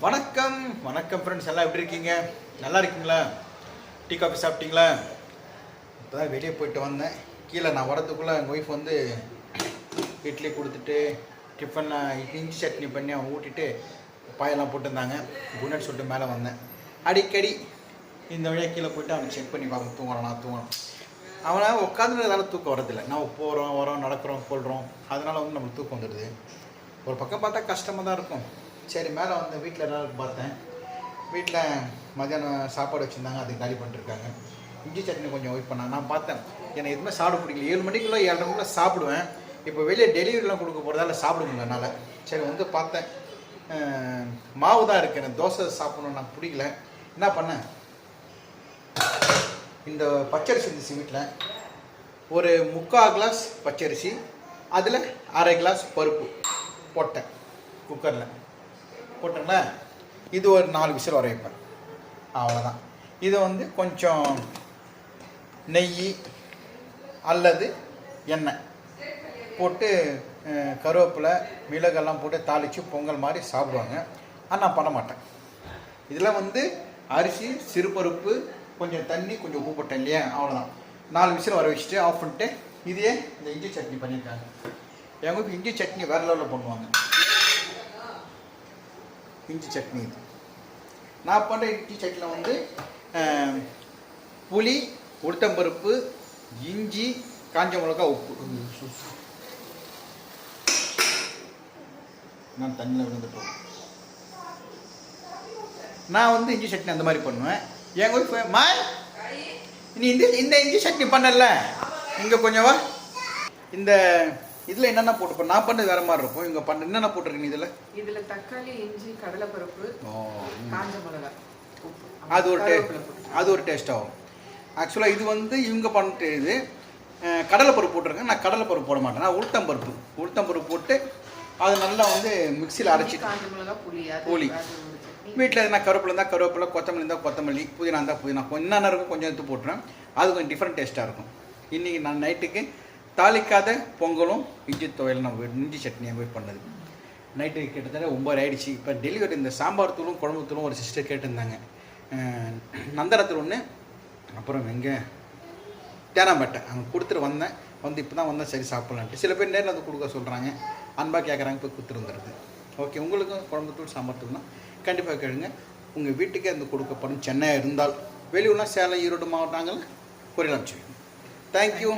வணக்கம். வணக்கம் ஃப்ரெண்ட்ஸ் எல்லாம் எப்படி இருக்கீங்க? நல்லா இருக்கீங்களா? டீ காஃபி சாப்பிட்டீங்களா? இப்போ தான் வெளியே போயிட்டு வந்தேன். கீழே நான் வரதுக்குள்ளே எங்கள் ஒய்ஃப் வந்து இட்லி கொடுத்துட்டு டிஃபன் இஞ்சி சட்னி பண்ணி அவன் ஊட்டிட்டு பாயெல்லாம் போட்டிருந்தாங்க. குணட் சொல்லிட்டு மேலே வந்தேன். அடிக்கடி இந்த வழியாக கீழே போயிட்டு அவனை செக் பண்ணி பார்க்க தூங்குறான் நான் தூங்கணும் அவனை உட்காந்துறதால தூக்கம் வரதில்லை நம்ம போகிறோம் வரோம் நடக்கிறோம் கொள்கிறோம் அதனால் வந்து நம்மளுக்கு தூக்கம் வந்துடுது. ஒரு பக்கம் பார்த்தா கஷ்டமாக தான் இருக்கும். சரி மேலே வந்து வீட்டில் எல்லாரும் பார்த்தேன். வீட்டில் மதியானம் சாப்பாடு வச்சுருந்தாங்க அதுக்கு காலி பண்ணிருக்காங்க. இஞ்சி சட்னி கொஞ்சம் வெயிட் பண்ணாங்க நான் பார்த்தேன். எனக்கு எதுவுமே சாப்பிட பிடிக்கல. ஏழு மணிக்குள்ளே ஏழரை மணிக்குள்ள சாப்பிடுவேன். இப்போ வெளியே டெலிவரிலாம் கொடுக்க போகிறதால சாப்பிட முடியல என்னால் சரி வந்து பார்த்தேன். மாவு தான் இருக்கு. எனக்கு தோசை சாப்பிடணும் நான் பிடிக்கல. என்ன பண்ணேன்? இந்த பச்சரிசி இருந்துச்சு வீட்டில் ஒரு முக்கால் கிளாஸ் பச்சரிசி அதில் அரை கிளாஸ் பருப்பு போட்டேன் குக்கரில் போட்டுங்களேன் இது ஒரு நாலு விசில் வர வைப்பேன் அவ்வளோதான் இதை வந்து கொஞ்சம் நெய் அல்லது எண்ணெய் போட்டு கருவேப்பிலை மிளகெல்லாம் போட்டு தாளித்து பொங்கல் மாதிரி சாப்பிடுவாங்க. ஆனால் நான் பண்ண மாட்டேன். இதில் வந்து அரிசி சிறுபருப்பு கொஞ்சம் தண்ணி கொஞ்சம் உப்பு போட்டேன் இல்லையா? அவ்வளோதான் நாலு விசில் வர வச்சுட்டு ஆஃப் பண்ணிட்டு இதையே இந்த இஞ்சி சட்னி பண்ணியிருக்காங்க. எங்கள் இஞ்சி சட்னி வேறு லெவலில் பண்ணுவாங்க. இஞ்சி சட்னி. இது நான் பண்ணுற இட்லி சட்னியில் வந்து புளி உளுத்தம்பருப்பு இஞ்சி காஞ்ச மிளகா உப்பு. நான் தண்ணியில் விழுந்துட்டோம். நான் வந்து இஞ்சி சட்னி அந்த மாதிரி பண்ணுவேன். என் ஒய்ஃப் மா நீ இந்த இந்த இஞ்சி சட்னி பண்ணல. இங்கே கொஞ்சம் வா. இந்த இதில் என்னென்ன போட்டு நான் பண்ணது வேற மாதிரி இருக்கும். இங்கே பண்ண என்னென்ன போட்டிருக்கீங்க இதில்? இதுல தக்காளி இஞ்சி கடலைப்பருப்பு காஞ்ச மிளகாய் உப்பு. அது ஒரு. அது ஒரு டேஸ்ட் ஆகும் ஆக்சுவலாக இது வந்து இவங்க பண்ணிட்டு இது கடலைப்பருப்பு போட்டிருக்கேன். நான் கடலைப்பருப்பு போட மாட்டேன். நான் உளுத்தம்பருப்பு. உளுத்தம்பருப்பு போட்டு அது நல்லா வந்து மிக்சியில் அரைச்சி புளி. வீட்டில் எதனா கருவேப்பிலை இருந்தால் கருவேப்பிலை கொத்தமல்லி இருந்தால் கொத்தமல்லி புதினா இருந்தால் புதினா. என்னென்ன இருக்கும் கொஞ்சம் எடுத்து போட்டுறேன் அது கொஞ்சம் டிஃப்ரெண்ட் டேஸ்ட்டாக இருக்கும். இன்றைக்கி நான் நைட்டுக்கு தாளிக்காத பொங்கலும் இஞ்சி துவையல் நான் இஞ்சி சட்னியாக போய் பண்ணது. நைட்டு கிட்டத்தட்ட ஒம்பது ஆயிடுச்சு. இப்போ டெலிவரி இந்த சாம்பார் தூளும் குழம்பு தூளும் ஒரு சிஸ்டர் கேட்டிருந்தாங்க. நந்தரத்தில் ஒன்று அப்புறம் எங்கே? தேனாம்பேட்டை. அங்கே கொடுத்துட்டு வந்தேன். வந்து இப்போ தான் வந்தேன் சரி சாப்பிட்லான்ட்டு. சில பேர் நேரில் வந்து கொடுக்க சொல்கிறாங்க அன்பாக கேட்குறாங்க போய் கொடுத்துருந்துருது ஓகே உங்களுக்கும் குழம்பு தூள் சாம்பார் தூள்னா கண்டிப்பாக கேளுங்க. உங்கள் வீட்டுக்கே அந்த கொடுக்கப்படும் சென்னையாக இருந்தால். வெளியூர்லாம் சேலம் ஈரோடு மாவட்டங்கள் கொரியல் அனுப்பிச்சு தேங்க்யூ